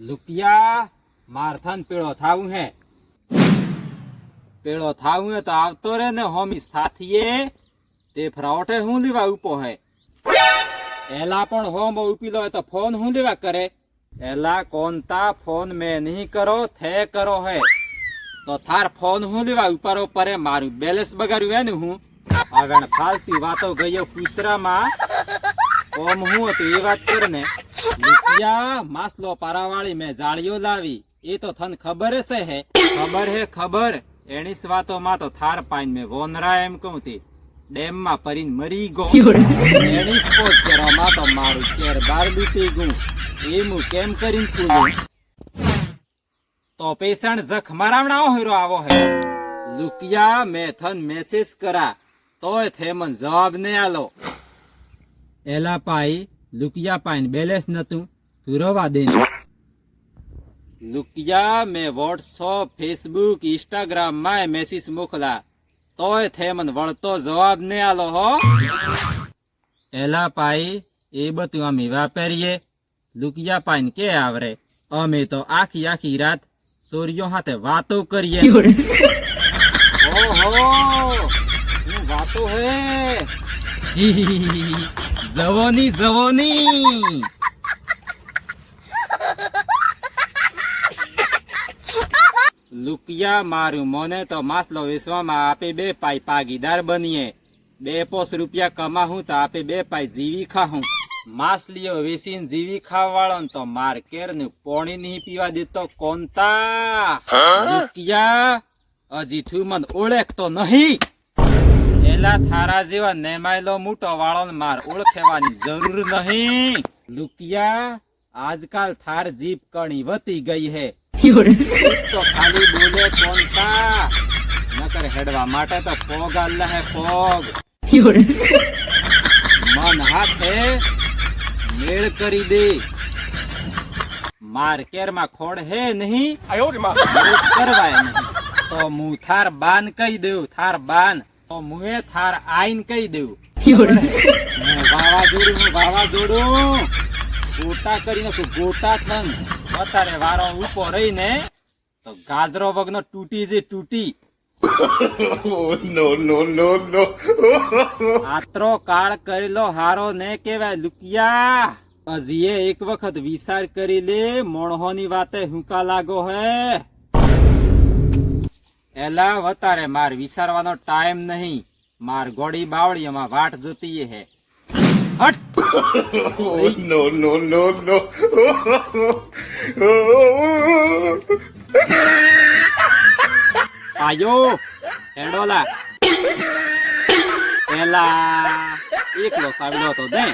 લુકિયા મારથન પેળો થાવું હે. પેળો થાવું હે તો આવતો રે ને હોમી સાથીએ. તે ફરાવટે હું લેવા ઉપો હે. એલા પણ હોમ ઉપી લો તો ફોન હું લેવા કરે? એલા કોનતા ફોન મે નહીં કરો, થે કરો હે. તો થાર ફોન હું લેવા ઉપારો પરે, મારું બેલેન્સ બગાડ્યું હે ને હું. હવે ફાલતી વાતો ગયો કુતરામાં. ઓમ હું હતું એ વાત કર ને. માસલો પારાવાળી મેં જાળીઓ લાવી. એ તો થન ખબર છે હે? ખબર હે, ખબર. એની જ વાતોમાં તો થાર પાઈન મેં વોનરા એમ કહું તી. ડેમમાં પરીને મરી ગો એની સ્પોર્ટ કરવામાં તો મારું કેર બાર લૂટી ગયું. એ હું કેમ કરીને પૂછું? તો પેશન્ટ જખ મારાવણાઓ હીરો આવો હે. લુકિયા મેં થન મેસેજ કરા. તોય થેમન જવાબ ને આલો. એલા પાઈ લુકિયા પાઈન બેલેન્સ નતું તું રવા દે લુકિયા મેં વોટ્સઅપ ફેસબુક ઇન્સ્ટાગ્રામમાં મેસેજ મોકલા તોય થે મન વળતો જવાબ ને આલો હો. એલા પાઈ એ બધું અમે વાપરીએ. લુકિયા પાઈન કે આવરે? અમે તો આખી આખી રાત સોરીઓ હાથે વાતો કરીએ. ઓહો હું વાતો હે? જવોની જવોની. લુકિયા મારું મને તો માસલો વેચવામાં આપે બે પાઈ પાગીદાર બનીએ. બે પોસ રૂપિયા કમાહું તો આપે બે પાઈ જીવી ખાહું. માસલીઓ વેસીન જીવી ખાવાળો ને તો માર કેરનું પોણી નહીં પીવા દેતો કોનતા. લુકિયા હજી થયું મને ઓળખતો નહીં. એલા થારા જેવા નેમાયેલો મોટો વાળો માર ઓળખેવાની જરૂર નહીં. લુકિયા આજકાલ થાર જીપ કણી વતી ગઈ હે. તો ખાલી બોલે કોનતા નકર હેડવા માટે તો પોગ આલ્લા હે પોગ. મન હાથે મેળ કરી દે. માર કેરમાં ખોડ હે નહીં. કરવાય નહીં. તો હું થાર બાન કહી દઉં થાર બાન. મુએ થાર આઈન કહી દેવું. વાવાઝોડું વાવાઝોડું. ગોટા કરી નાખું ગોટા થન અત્યારે વારો ઊભો રહીને તો ગાજરો વગનો તૂટી જે તૂટી. આત્રો કાળ કરેલો હારો ને કેવાય લુકિયા. હજીએ એક વખત વિચાર કરી લે મોણહોની વાતે હુંકા લાગો હે. એલા વતારે માર વિસારવાનો ટાઈમ નહીં. માર ગોડી બાવળીમાં વાટ જોતી હે. હટ! No, no, no, no. આયો! હેડોલા. એલા એકલો સાવડો તો દે